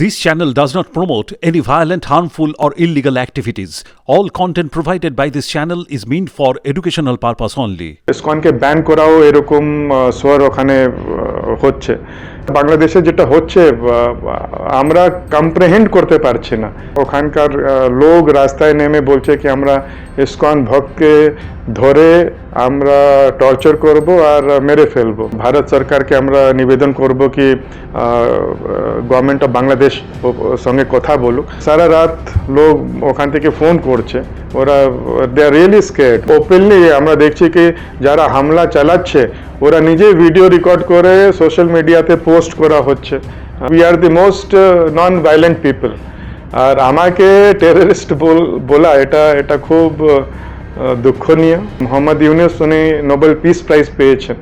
This channel does not promote any violent, harmful, or illegal activities. All content provided by this channel is meant for educational purpose only. ইসকনকে ban করাও এরকম স্বর ওখানে হচ্ছে বাংলাদেশে যেটা হচ্ছে আমরা কম্প্রেহেন্ড করতে পারছি না। ওখানকার লোক রাস্তায় নেমে বলছে কি, আমরা ইসকন ভক্তকে ধরে আমরা টর্চার করব আর মেরে ফেলব। ভারত সরকারকে আমরা নিবেদন করব কি গভর্নমেন্ট অফ বাংলাদেশ সঙ্গে কথা বলুক। সারা রাত লোক ওখান থেকে ফোন করছে। ওরা they are really scared openly আমরা দেখছি কি, যারা হামলা চালাচ্ছে ওরা নিজে ভিডিও রেকর্ড করে সোশ্যাল মিডিয়াতে পোস্ট করা হচ্ছে। We are the most non violent people আর আমাকে টেররিস্ট বলা এটা এটা খুব দুঃখনীয়। মোহাম্মদ ইউনুস উনি নোবেল পিস প্রাইজ পেয়েছেন।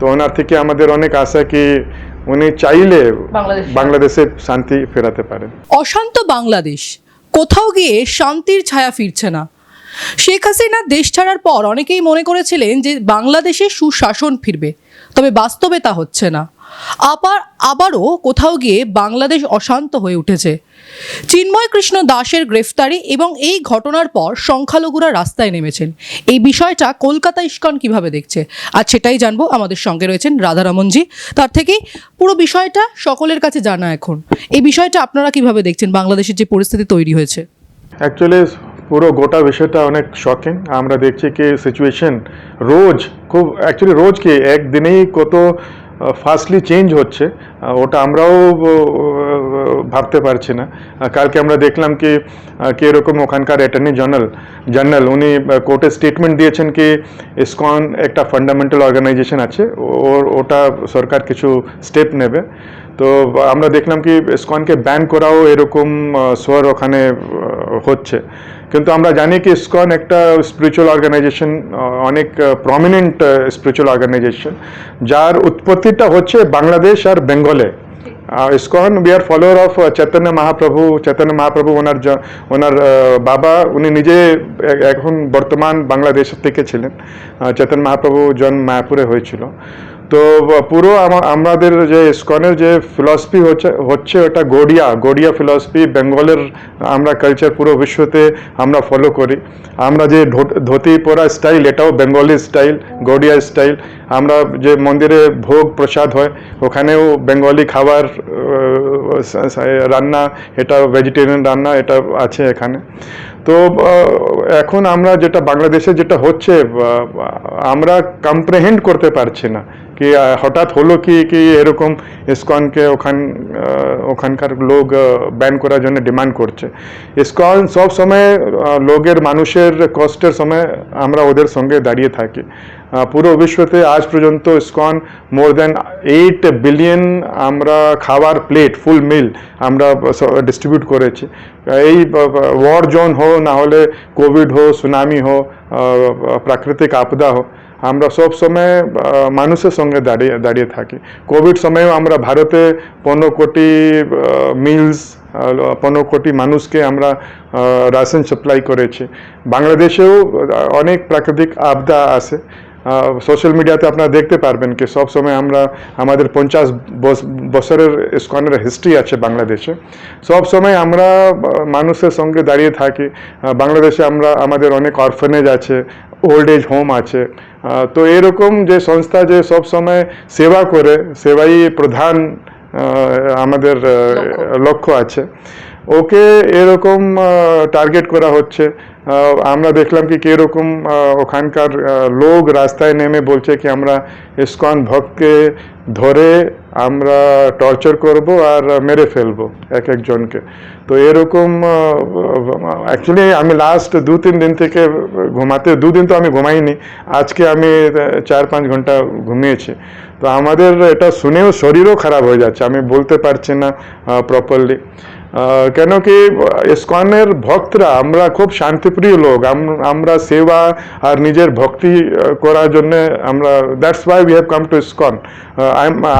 তো ওনার থেকে আমাদের অনেক আশা কি উনি চাইলে বাংলাদেশে- বাংলাদেশে শান্তি ফেরাতে পারেন। অশান্ত বাংলাদেশ। কোথাও গিয়ে শান্তির ছায়া ফিরছে না। শেখ হাসিনা দেশ ছাড়ার পর অনেকেই মনে করেছিলেন যে বাংলাদেশে সুশাসন ফিরবে। তবে বাস্তবে তা হচ্ছে না। আবার, আবারও কোথাও গিয়ে বাংলাদেশ অশান্ত হয়ে উঠেছে। চিন্ময় কৃষ্ণ দাসের গ্রেফতারি এবং এই ঘটনার পর সংখ্যালঘুরা রাস্তায় নেমেছেন। এই বিষয়টা কলকাতা ইস্কন কীভাবে দেখছে? আর সেটাই জানব। আমাদের সঙ্গে রয়েছেন রাধারমনজি তার থেকেই পুরো বিষয়টা সকলের কাছে জানা এখন। এই বিষয়টা আপনারা কীভাবে দেখছেন? বাংলাদেশের যে পরিস্থিতি তৈরি হয়েছে। অ্যাকচুয়ালি পুরো গোটা বিষয়টা অনেক শকিং আমরা দেখছি কি সিচুয়েশন রোজ, খুব অ্যাকচুয়ালি রোজ কি একদিনেই কত ফাস্টলি চেঞ্জ হচ্ছে ওটা আমরাও ভাবতে পারছি না। কালকে আমরা দেখলাম কি এরকম ওখানকার অ্যাটর্নি জেনারেল জেনারেল উনি কোর্টে স্টেটমেন্ট দিয়েছেন কি ইসকন একটা ফান্ডামেন্টাল অর্গানাইজেশন আছে, ওর, ওটা সরকার কিছু স্টেপ নেবে। তো আমরা দেখলাম কি ইসকনকে ব্যান করাও এরকম স্বর ওখানে হচ্ছে। কিন্তু আমরা জানি কি ইসকন একটা স্পিরিচুয়াল অর্গানাইজেশন অনেক প্রমিনেন্ট স্পিরিচুয়াল অর্গানাইজেশন যার উৎপত্তিটা হচ্ছে বাংলাদেশ আর বেঙ্গলে। ISKCON we are follower of Chaitanya Mahaprabhu Chaitanya Mahaprabhu ওনার ওনার বাবা, উনি নিজে এখন বর্তমান বাংলাদেশ থেকে ছিলেন। চৈতন্য মহাপ্রভু জন্ম মায়াপুরে হয়েছিল। তো পুরো আমা- আমাদের যে ইসকনের যে ফিলসফি হচ্ছে হচ্ছে ওটা গড়িয়া গড়িয়া ফিলসফি, বেঙ্গলের আমরা কালচার পুরো বিশ্বতে আমরা ফলো করি। আমরা যে ধুতি পরা স্টাইল এটাও বেঙ্গলি স্টাইল গড়িয়া স্টাইল আমরা যে মন্দিরে ভোগ প্রসাদ হয়, ওখানেও বেঙ্গলি খাবার রান্না, এটা ভেজিটেরিয়ান রান্না, এটা আছে এখানে। তো এখন আমরা যেটা বাংলাদেশে যেটা হচ্ছে আমরা কম্প্রেহেন্ড করতে পারছি না। কি হঠাৎ হলো কি কি এরকম ইসকনকে ওখান ওখানকার লোক ব্যান করার জন্য ডিমান্ড করছে। ইসকন সব সময় লোকের, মানুষের কষ্টের সময় আমরা ওদের সঙ্গে দাঁড়িয়ে থাকি। পুরো বিশ্বতে আজ পর্যন্ত ISKCON more than eight billion আমরা খাবার প্লেট ফুল মিল আমরা ডিস্ট্রিবিউট করেছি। এই ওয়ার জোন হো না হলে কোভিড হো সুনামি হো প্রাকৃতিক আপদা হো আমরা সব সময় মানুষের সঙ্গে দাঁড়িয়ে দাঁড়িয়ে থাকি। কোভিড সময়েও আমরা ভারতে পনেরো কোটি মিলস পনেরো কোটি মানুষকে আমরা রাশন সাপ্লাই করেছি। বাংলাদেশেও অনেক প্রাকৃতিক আপদা আছে। সোশ্যাল মিডিয়াতে আপনারা দেখতে পারবেন কি সব সময় আমরা, আমাদের পঞ্চাশ বছরের স্কনের হিস্ট্রি আছে বাংলাদেশে। সব সময় আমরা মানুষের সঙ্গে দাঁড়িয়ে থাকি। বাংলাদেশে আমরা, আমাদের অনেক অরফানেজ আছে ওল্ড এজ হোম আছে। তো এরকম যে সংস্থা যে সব সময় সেবা করে, সেবাই প্রধান আমাদের লক্ষ্য। আছে। ওকে এরকম টার্গেট করা হচ্ছে। আমরা দেখলাম কি কীরকম ওখানকার লোক রাস্তায় নেমে বলছে কি আমরা ইস্কন ভক্তকে ধরে আমরা টর্চার করব আর মেরে ফেলব এক একজনকে। তো এরকম অ্যাকচুয়ালি আমি লাস্ট দু তিন দিন থেকে ঘুমাতে দুদিন তো আমি ঘুমাইনি আজকে আমি চার পাঁচ ঘণ্টা ঘুমিয়েছি। তো আমাদের এটা শুনেও শরীরও খারাপ হয়ে যাচ্ছে, আমি বলতে পারছি না প্রপারলি কেন কি, ইসকনের ভক্তরা, আমরা খুব শান্তিপ্রিয় লোক আমরা সেবা আর নিজের ভক্তি করার জন্য আমরা that's why we have come to ISKCON.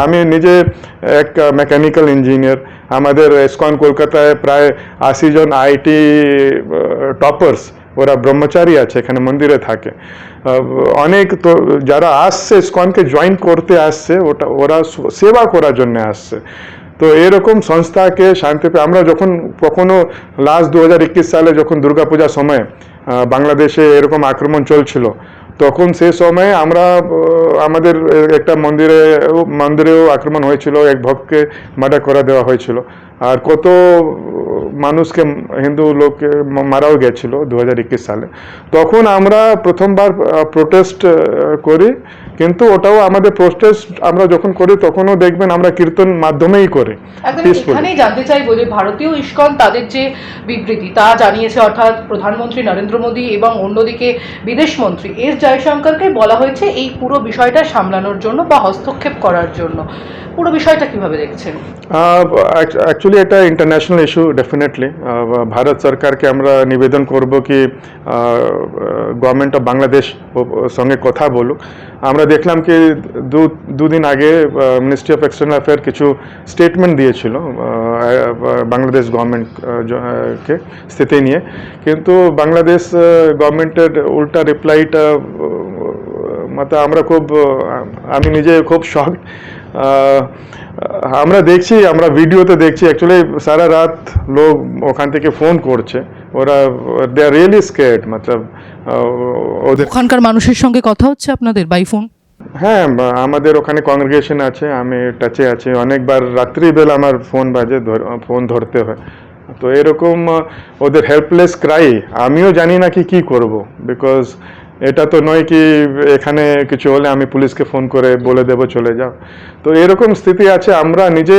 আমি নিজে এক মেকানিক্যাল ইঞ্জিনিয়ার আমাদের ইসকন কলকাতায় প্রায় আশি জন আইটি টপার্স ওরা ব্রহ্মচারী আছে, এখানে মন্দিরে থাকে। অনেক তো যারা আসছে, ইসকনকে জয়েন করতে আসছে, ওটা, ওরা সেবা করার জন্য আসছে। তো এরকম সংস্থাকে শান্তি পেয়ে আমরা যখন কখনো লাস্ট দু হাজার একুশ সালে যখন দুর্গাপূজার সময় বাংলাদেশে এরকম আক্রমণ চলছিল, তখন সে সময় আমরা আমাদের একটা মন্দিরে, মন্দিরেও আক্রমণ হয়েছিল, এক ভক্তকে মার্ডার করে দেওয়া হয়েছিল। আর কত মানুষকে হিন্দু লোককে মারাও গেছিল দু হাজার একুশ সালে। তখন আমরা প্রথমবার প্রোটেস্ট করি। কিন্তু ওটাও আমাদের প্রোটেস্ট আমরা যখন করি তখনও দেখবেন আমরা কীর্তন মাধ্যমেই করি এখানেই জানতে চাইব যে ভারতীয় ইস্কন তাদের যে বিবৃতি তা জানিয়েছে অর্থাৎ প্রধানমন্ত্রী নরেন্দ্র মোদী এবং অন্যদিকে বিদেশ মন্ত্রী এস জয়শঙ্করকে বলা হয়েছে এই পুরো বিষয়টা সামলানোর জন্য বা হস্তক্ষেপ করার জন্য। পুরো বিষয়টা কীভাবে দেখছেন? অ্যাকচুয়ালি এটা ইন্টারন্যাশনাল ইস্যু ডেফিনেটলি ভারত সরকারকে আমরা নিবেদন করব কি গভর্নমেন্ট অফ বাংলাদেশ সঙ্গে কথা বলুক। আমরা দেখলাম কি দু, দুদিন আগে মিনিস্ট্রি অফ এক্সটার্নাল অ্যাফেয়ার কিছু স্টেটমেন্ট দিয়েছিল বাংলাদেশ গভর্নমেন্ট কে স্থিতি নিয়ে। কিন্তু বাংলাদেশ গভর্নমেন্টের উল্টা রিপ্লাইটা মানে আমরা খুব আমি নিজে খুব শখ আমরা দেখছি, আমরা ভিডিওতে দেখছি অ্যাকচুয়ালি সারা রাত লোক ওখান থেকে ফোন করছে। ওরা দে আর রিয়েলি স্কেড মতলব ওখানকার মানুষের সঙ্গে কথা হচ্ছে আপনাদের বাই ফোন হ্যাঁ আমাদের ওখানে কংগ্রেগেশন আছে, আমি টাচে আছি। অনেকবার রাত্রিবেলা আমার ফোন বাজে ফোন ধরতে হয়। তো এরকম ওদের হেল্পলেস ক্রাই আমিও জানি না কি কি করব। বিকজ এটা তো নয় কি এখানে কিছু হলে আমি পুলিশকে ফোন করে বলে দেবো চলে যাও। তো এরকম স্থিতি আছে, আমরা নিজে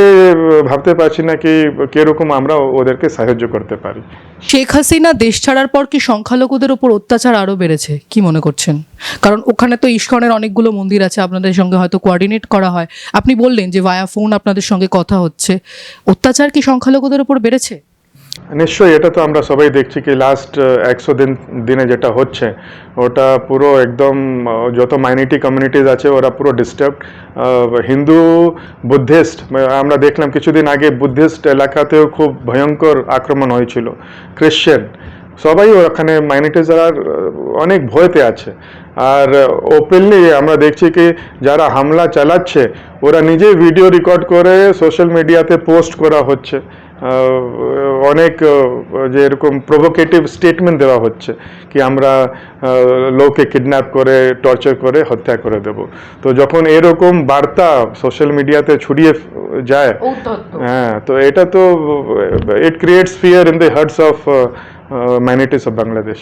ভাবতে পারছি না কি কীরকম আমরা ওদেরকে সাহায্য করতে পারি। শেখ হাসিনা দেশ ছাড়ার পর কি সংখ্যালঘুদের ওপর অত্যাচার আরও বেড়েছে, কি মনে করছেন? কারণ ওখানে তো ইস্কনের অনেকগুলো মন্দির আছে, আপনাদের সঙ্গে হয়তো কোঅর্ডিনেট করা হয়। আপনি বললেন যে ভায়া ফোন আপনাদের সঙ্গে কথা হচ্ছে, অত্যাচার কি সংখ্যালঘুদের ওপর বেড়েছে? নিশ্চয়ই, এটা তো আমরা সবাই দেখছি কি লাস্ট একশো দিন, দিনে যেটা হচ্ছে, ওটা পুরো একদম যত মাইনরিটি কমিউনিটিজ আছে, ওরা পুরো ডিস্টার্ব হিন্দু বুদ্ধিস্ট আমরা দেখলাম কিছুদিন আগে বুদ্ধিস্ট এলাকাতেও খুব ভয়ঙ্কর আক্রমণ হয়েছিল। ক্রিশ্চিয়ান সবাই ওখানে মাইনরিটি যারা অনেক ভয়তে আছে। আর ওপেনলি আমরা দেখছি কি যারা হামলা চালাচ্ছে, ওরা নিজেই ভিডিও রেকর্ড করে সোশ্যাল মিডিয়াতে পোস্ট করা হচ্ছে। অনেক যে এরকম প্রভোকেটিভ স্টেটমেন্ট দেওয়া হচ্ছে কি আমরা লোককে কিডন্যাপ করে টর্চার করে হত্যা করে দেব। তো যখন এরকম বার্তা সোশ্যাল মিডিয়াতে ছড়িয়ে যায় হ্যাঁ তো এটা তো it creates fear in the hearts of minorities of Bangladesh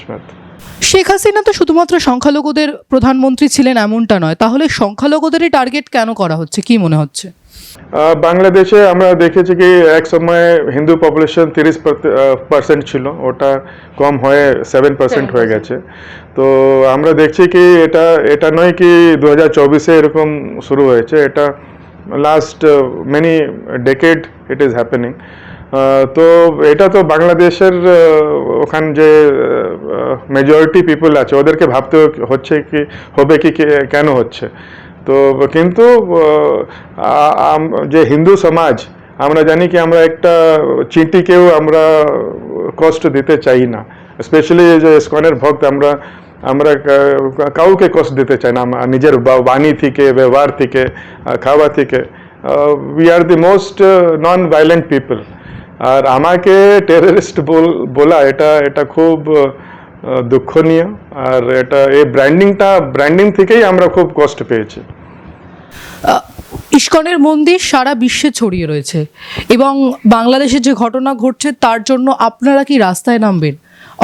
Sheikh Hasina তো শুধুমাত্র সংখ্যালঘুদের প্রধানমন্ত্রী ছিলেন এমনটা নয় তাহলে সংখ্যালঘুদেরই টার্গেট কেন করা হচ্ছে? কি মনে হচ্ছে? বাংলাদেশে আমরা দেখেছি কি এক সময় হিন্দু পপুলেশন তিরিশ পার্সেন্ট ছিল ওটা কম হয়ে সেভেন পার্সেন্ট হয়ে গেছে। তো আমরা দেখছি কি এটা এটা নয় কি দু হাজার চব্বিশে এরকম শুরু হয়েছে এটা last many decade it is happening তো এটা তো বাংলাদেশের ওখান যে মেজরিটি পিপল আছে ওদেরকে ভাবতে হচ্ছে কি হবে কি কেন হচ্ছে? তো, কিন্তু যে হিন্দু সমাজ, আমরা জানি কি আমরা একটা চিটিকেও আমরা কষ্ট দিতে চাই না। স্পেশালি যে ইস্কনের ভক্ত, আমরা আমরা কাউকে কষ্ট দিতে চাই না নিজের বাণী থেকে, ব্যবহার থেকে খাওয়া থেকে। We are the most non violent people আর আমাকে টেররিস্ট বলা এটা এটা খুব দুঃখনীয়। আর এটা, এই ব্র্যান্ডিংটা ব্র্যান্ডিং থেকেই আমরা খুব কষ্ট পেয়েছি। ইস্কনের মন্দির সারা বিশ্বে ছড়িয়ে রয়েছে এবং বাংলাদেশে যে ঘটনা ঘটছে তার জন্য আপনারা কি রাস্তায় নামবেন?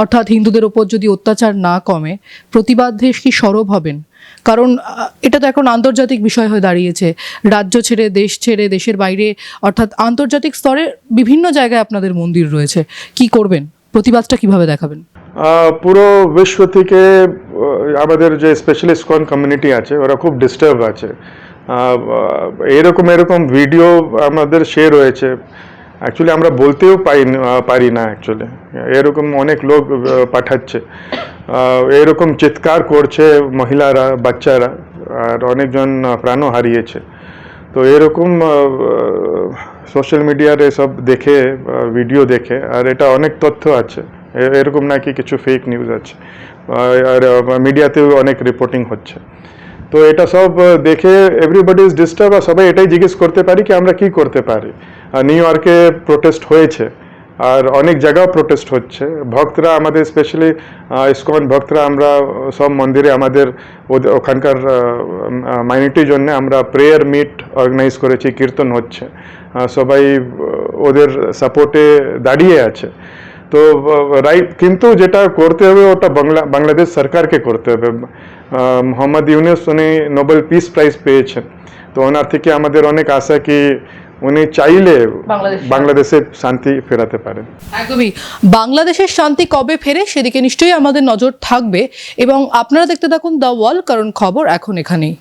অর্থাৎ হিন্দুদের ওপর যদি অত্যাচার না কমে, প্রতিবাদে কি সরব হবেন? কারণ এটা তো এখন আন্তর্জাতিক বিষয় হয়ে দাঁড়িয়েছে। রাজ্য ছেড়ে, দেশ ছেড়ে, দেশের বাইরে, অর্থাৎ আন্তর্জাতিক স্তরে বিভিন্ন জায়গায় আপনাদের মন্দির রয়েছে। কি করবেন? প্রতিবাদটা কীভাবে দেখাবেন? পুরো বিশ্ব থেকে আমাদের যে স্পেশালিস্ট কন কমিউনিটি আছে, ওরা খুব ডিস্টার্ব আছে। এরকম এরকম ভিডিও আমাদের শেয়ার হয়েছে। অ্যাকচুয়ালি আমরা বলতেও পাই পারি না অ্যাকচুয়ালি এরকম অনেক লোক পাঠাচ্ছে। এরকম চিৎকার করছে মহিলারা, বাচ্চারা, আর অনেকজন প্রাণও হারিয়েছে। তো এরকম সোশ্যাল মিডিয়ার এসব দেখে ভিডিও দেখে, আর এটা অনেক তথ্য আছে। এরকম নাকি কিছু ফেক নিউজ আছে। আর মিডিয়াতেও অনেক রিপোর্টিং হচ্ছে। তো এটা সব দেখে এভরিবডি ইজ ডিস্টার্ব আর সবাই এটাই জিজ্ঞেস করতে পারি কি আমরা কি করতে পারি। নিউ ইয়র্কে প্রোটেস্ট হয়েছে, আর অনেক জায়গাও প্রোটেস্ট হচ্ছে। ভক্তরা আমাদের স্পেশালি ইসকন ভক্তরা, আমরা সব মন্দিরে আমাদের ওখানকার মাইনরিটির জন্য আমরা প্রেয়ার মিট অর্গানাইজ করেছি, কীর্তন হচ্ছে। সবাই ওদের সাপোর্টে দাঁড়িয়ে আছে। তো রাইট কিন্তু যেটা করতে হবে ওটা বাংলা বাংলাদেশ সরকারকে করতে হবে। মোহাম্মদ ইউনুস উনি নোবেল পিস প্রাইজ পেয়েছেন। তো ওনার থেকে আমাদের অনেক আশা কি উনি চাইলে বাংলাদেশ- বাংলাদেশে শান্তি ফেরাতে পারেন। একদমই। বাংলাদেশের শান্তি কবে ফেরে সেদিকে নিশ্চয়ই আমাদের নজর থাকবে। এবং আপনারা দেখতে থাকুন দ্য ওয়াল কারণ খবর এখন এখানেই।